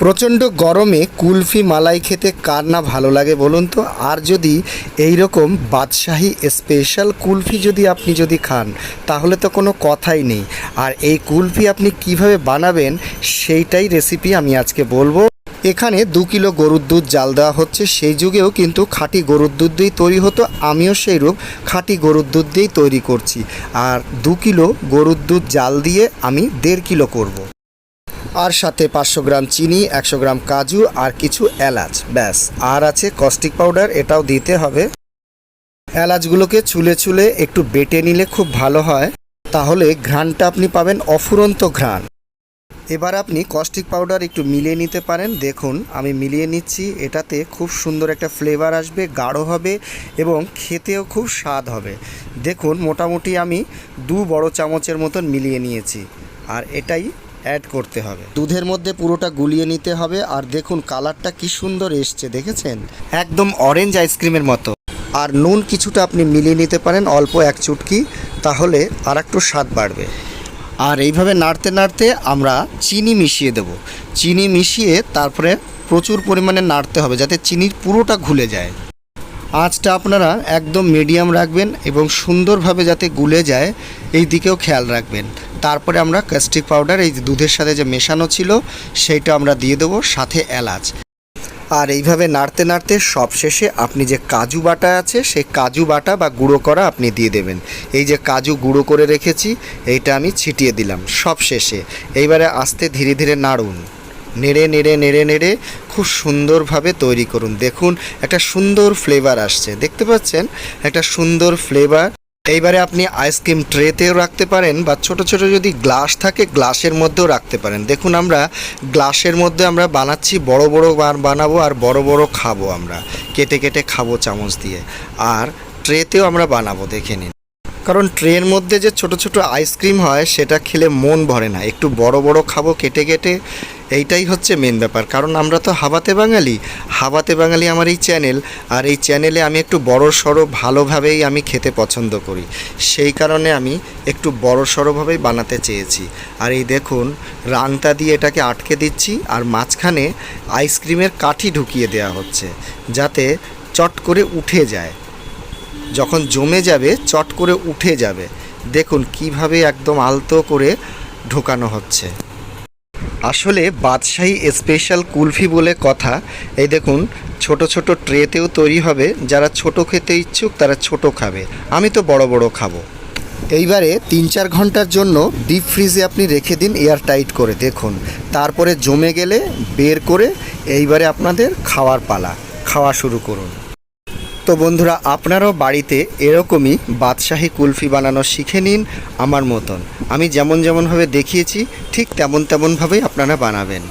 প্রচণ্ড গরমে কুলফি মালাই খেতে কার না ভালো লাগে বলুন তো? আর যদি এই রকম বাদশাহী স্পেশাল কুলফি যদি আপনি যদি খান, তাহলে তো কোনো কথাই নেই। আর এই কুলফি আপনি কীভাবে বানাবেন, সেইটাই রেসিপি আমি আজকে বলব। এখানে দু কিলো গরুর দুধ জাল দেওয়া হচ্ছে। সেই যুগেও কিন্তু খাঁটি গরুর দুধ দিয়েই তৈরি হতো। আমিও সেই রূপ খাঁটি গরুর দুধ দিয়েই তৈরি করছি। আর দু কিলো গরুর দুধ জাল দিয়ে আমি দেড় কিলো করব। আর সাথে পাঁচশো গ্রাম চিনি, একশো গ্রাম কাজু আর কিছু এলাচ। ব্যাস, আর আছে কস্টিক পাউডার এটাও দিতে হবে। এলাচগুলোকে চুলে চুলে একটু বেটে নিলে খুব ভালো হয়। তাহলে ঘ্রাণটা আপনি পাবেন অফুরন্ত ঘ্রাণ। এবার আপনি কস্টিক পাউডার একটু মিলিয়ে নিতে পারেন। দেখুন, আমি মিলিয়ে নিচ্ছি। এটাতে খুব সুন্দর একটা ফ্লেভার আসবে, গাঢ় হবে এবং খেতেও খুব স্বাদ হবে। দেখুন, মোটামুটি আমি দু বড় চামচের মতন মিলিয়ে নিয়েছি। আর এটাই অ্যাড করতে হবে। দুধের মধ্যে পুরোটা গুলিয়ে নিতে হবে আর দেখুন কালারটা কি সুন্দর এসছে, দেখেছেন? একদম অরেঞ্জ আইসক্রিমের মতো। আর নুন কিছুটা আপনি মিলিয়ে নিতে পারেন, অল্প এক চুটকি, তাহলে আর একটু স্বাদ বাড়বে। আর এইভাবে নাড়তে নাড়তে আমরা চিনি মিশিয়ে দেব। চিনি মিশিয়ে তারপরে প্রচুর পরিমাণে নাড়তে হবে যাতে চিনির পুরোটা ঘুলে যায়। আঁচটা আপনারা একদম মিডিয়াম রাখবেন এবং সুন্দরভাবে যাতে গুলে যায়, এই দিকেও খেয়াল রাখবেন। তারপরে আমরা কাস্টিক পাউডার এই দুধের সাথে যে মেশানো ছিল, সেইটা আমরা দিয়ে দেবো, সাথে এলাচ। আর এইভাবে নাড়তে নাড়তে সবশেষে আপনি যে কাজু বাটা আছে, সেই কাজু বাটা বা গুঁড়ো করা আপনি দিয়ে দেবেন। এই যে কাজু গুঁড়ো করে রেখেছি, এইটা আমি ছিটিয়ে দিলাম সবশেষে। এইবারে আস্তে ধীরে ধীরে নাড়ুন। নেড়ে নেড়ে নেড়ে নেড়ে খুব সুন্দরভাবে তৈরি করুন। দেখুন, একটা সুন্দর ফ্লেভার আসছে। দেখতে পাচ্ছেন? একটা সুন্দর ফ্লেভার এইবারে আপনি আইসক্রিম ট্রেতেও রাখতে পারেন বা ছোট ছোট যদি গ্লাস থাকে, গ্লাসের মধ্যেও রাখতে পারেন। দেখুন আমরা গ্লাসের মধ্যে আমরা বানাচ্ছি, বড় বড় বানাবো আর বড় বড় খাব আমরা। কেটে কেটে খাব চামচ দিয়ে। আর ট্রেতেও আমরা বানাবো, দেখে নিন। কারণ ট্রের মধ্যে যে ছোট ছোট আইসক্রিম হয়, সেটা খেলে মন ভরে না। একটু বড় বড় খাব, কেটে কেটে এইটাই হচ্ছে মেন ব্যাপার। কারণ আমরা তো হাবাতে বাঙালি। হাবাতে বাঙালি আমার এই চ্যানেল আর এই চ্যানেলে আমি একটু বড় সড়ো ভালোভাবেই আমি খেতে পছন্দ করি। সেই কারণে আমি একটু বড় সড়োভাবেই বানাতে চেয়েছি। আর এই দেখুন রাংতা দিয়ে এটাকে আটকে দিচ্ছি, আর মাঝখানে আইসক্রিমের কাঠি ঢুকিয়ে দেওয়া হচ্ছে, যাতে চট করে উঠে যায়। যখন জমে যাবে, চট করে উঠে যাবে। দেখুন কীভাবে একদম আলতো করে ঢোকানো হচ্ছে। আসলে বাদশাহী স্পেশাল কুলফি বলে কথা। এই দেখুন, ছোট ছোট ট্রেতেও তৈরি হবে। যারা ছোট খেতে ইচ্ছুক, তারা ছোট খাবে। আমি তো বড় বড় খাব। এইবারে তিন চার ঘণ্টার জন্য ডিপ ফ্রিজে আপনি রেখে দিন এয়ার টাইট করে। দেখুন, তারপরে জমে গেলে বের করে এইবারে আপনাদের খাওয়ার পালা। খাওয়া শুরু করুন। তো বন্ধুরা, আপনারাও বাড়িতে এরকমই বাদশাহী কুলফি বানানো শিখে নিন আমার মতন। আমি যেমন যেমনভাবে দেখিয়েছি, ঠিক তেমন তেমনভাবেই আপনারা বানাবেন।